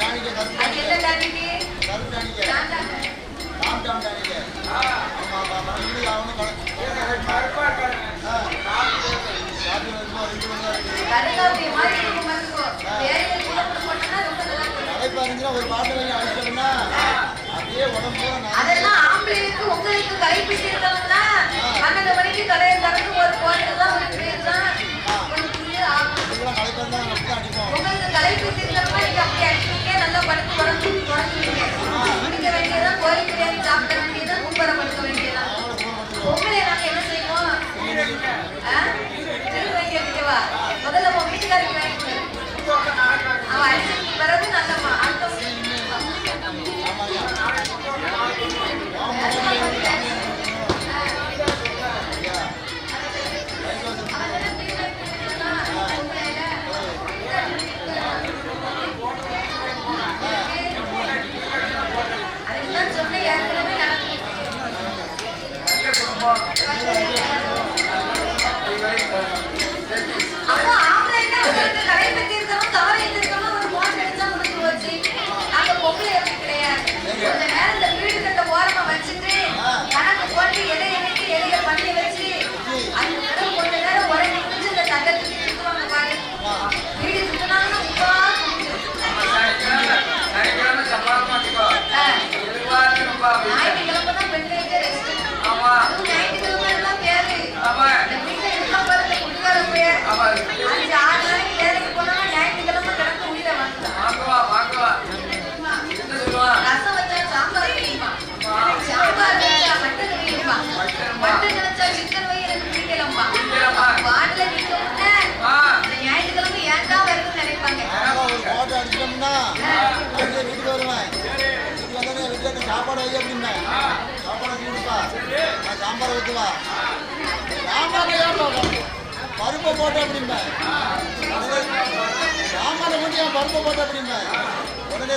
Tonic பருப்பை போட்ட அப்படிம்பேன் சாம்பார் மட்டும் என் பருப்பை போட்ட அப்படிம்பேன் உடனே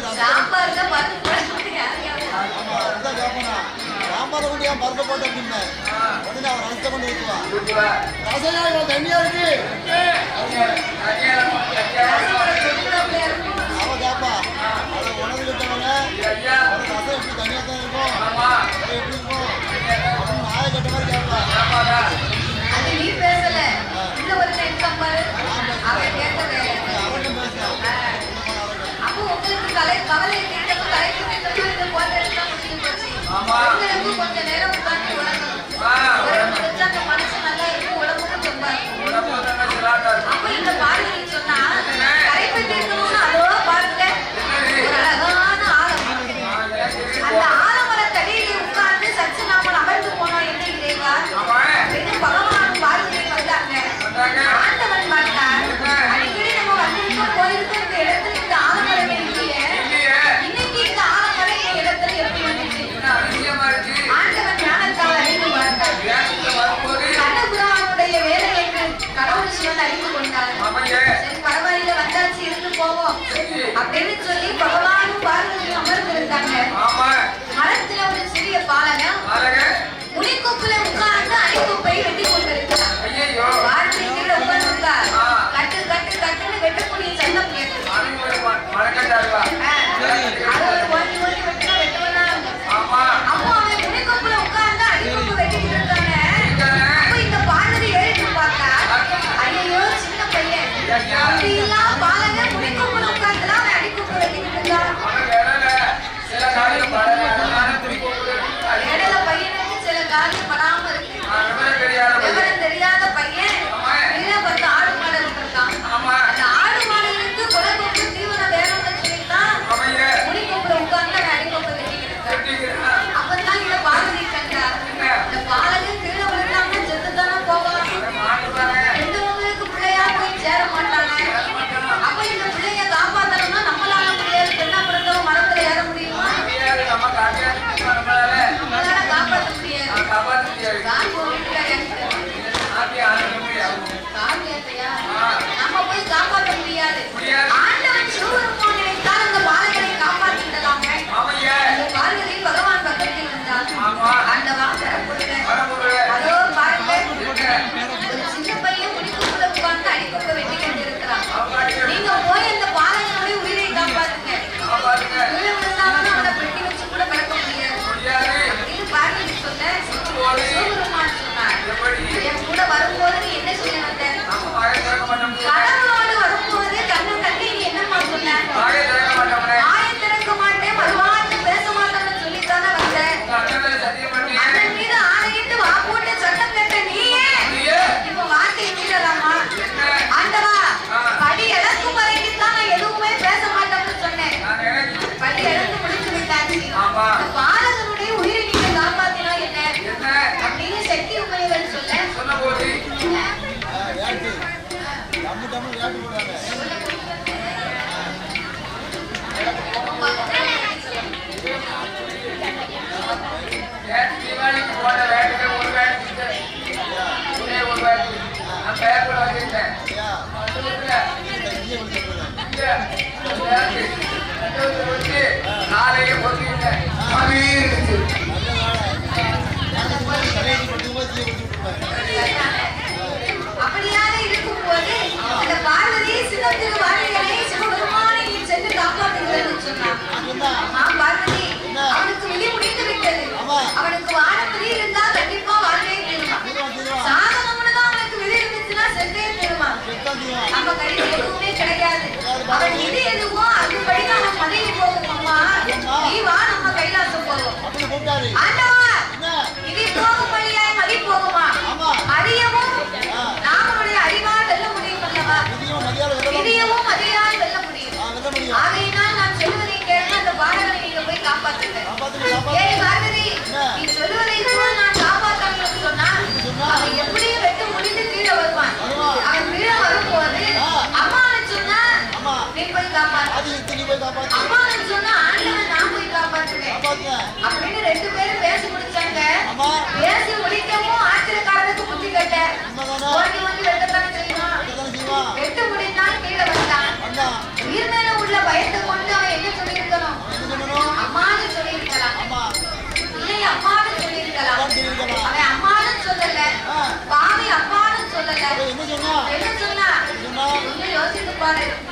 ஆமா அதுதான் கேட்பனா. சாம்பார் மட்டும் என் பருப்பை போட்ட அப்படிம்பேன் உடனே அவர் ரசத்தை கொண்டு ஊற்றுவான் ரசனா தண்ணியா இருக்கு? அவன் கொஞ்ச நேரம் உட்காந்து உடம்பு முடிஞ்சா அந்த மன அவன் எது எதுவோ அதுபடி அவன் பதவி போகும் அம்மா நீ வா நம்ம கைலாசம் போவோம் ஆண்டவா இது போகும் வழியாய் மதி போகுமா ஆ. நாமளுடைய அறிவால் வெல்ல முடியும் அல்லவா விதியும் மரியாதை வெல்ல முடியும் ஆகையினால் நான் சொல்வதை கேட்டு அந்த பாடகனை நீங்க போய் காப்பாத்துங்க காப்பாத்துங்க காப்பாத்து ஏய் என்ன? நீ சொல்லுவதை போல் நான் போய் காப்பாத்து அம்மான்னு சொன்னா ஆண்டவன் நான் போய் காப்பாத்துவேன். காப்பாத்துங்க. அப்படின்னு ரெண்டு பேரும் பேசி முடிச்சாங்க. பேசி முடிக்கவும் ஆத்திரக்காரனுக்கு புத்தி கட்ட. உண்மைதானே? ஓடி வந்து வெட்டத்தானே செய்வான். அப்படித்தானே செய்வான். வெட்டு முடிந்தான் கீழே வந்தான். வந்தான். உயிர் மேல உள்ள பயத்தை கொண்டு அவன் என்ன சொல்லியிருக்கணும்? அம்மான்னு சொல்லியிருக்கலாம். இல்லை அம்மான்னு சொல்லியிருக்கலாம். அவன் அம்மான்னு சொல்லல. ஆ. பாவி அப்பான்னு சொல்லல. என்ன சொன்னா? யோசித்து பாரு.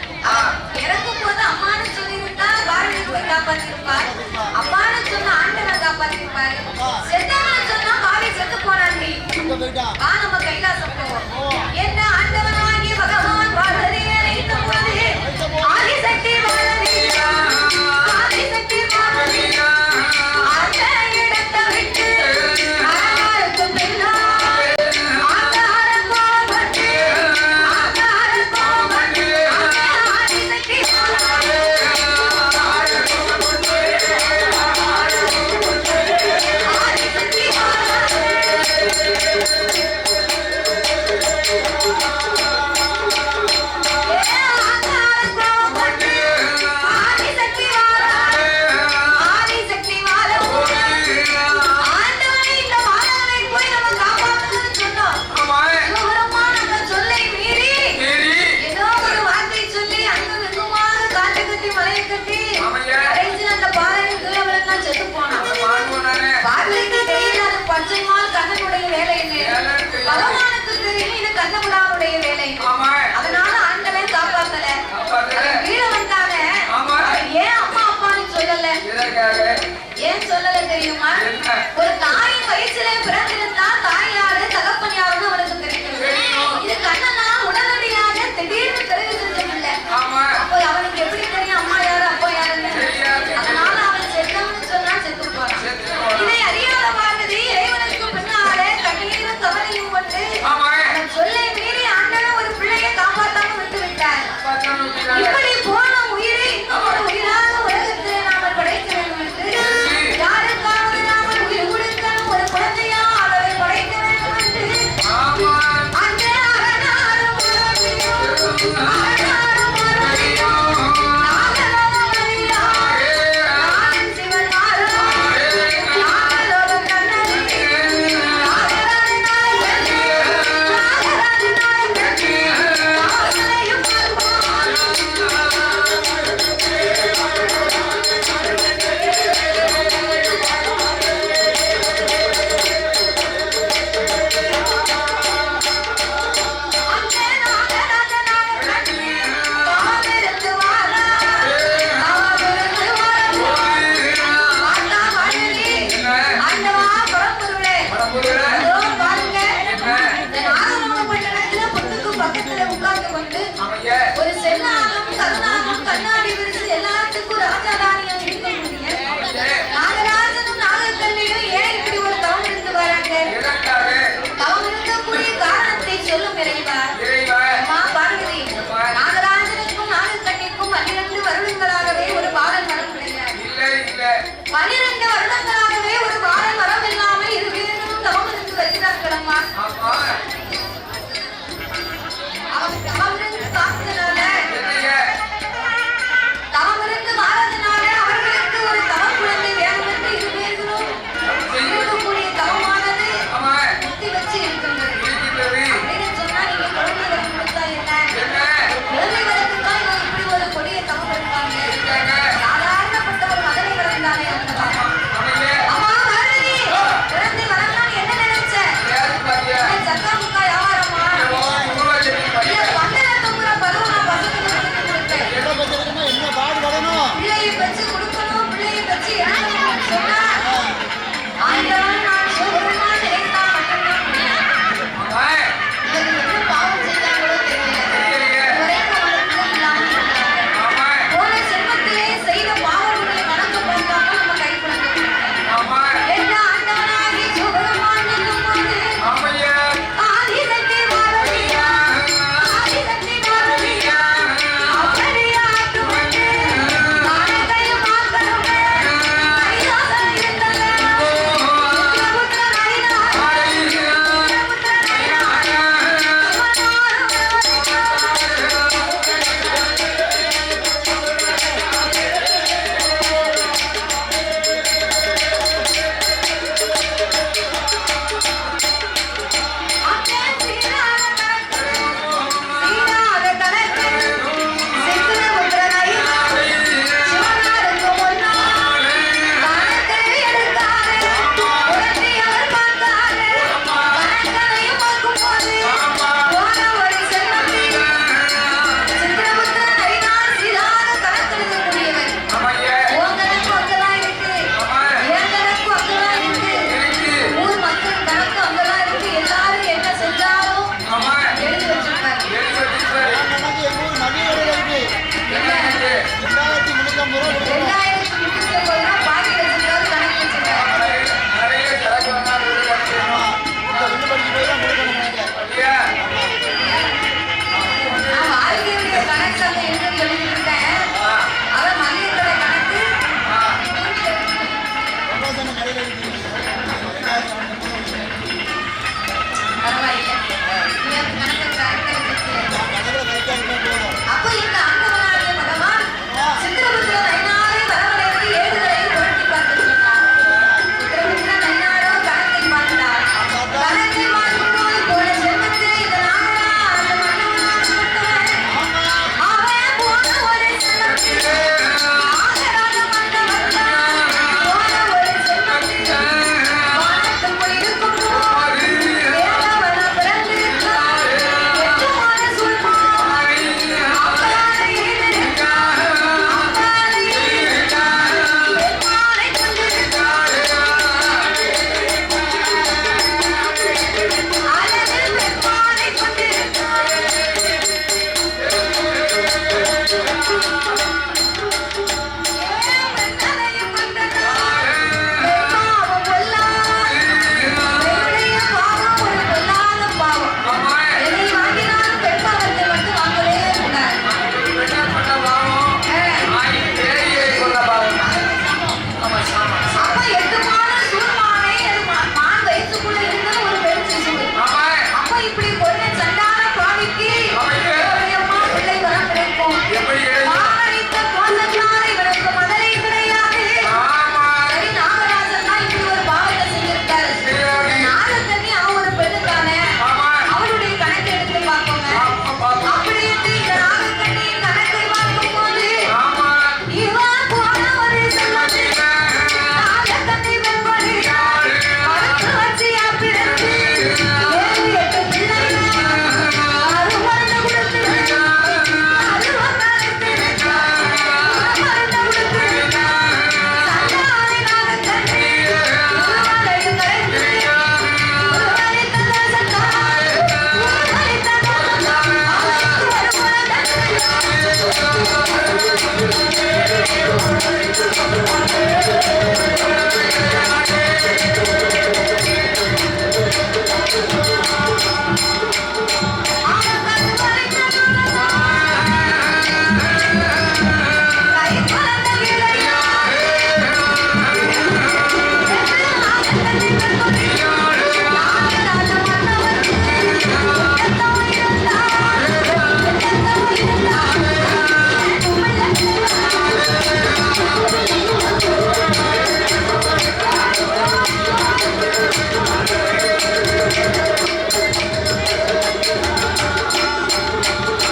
இறக்கும் போது அம்மானு சொல்லியிருந்தா வாழ்வு காப்பாற்றிருப்பார்.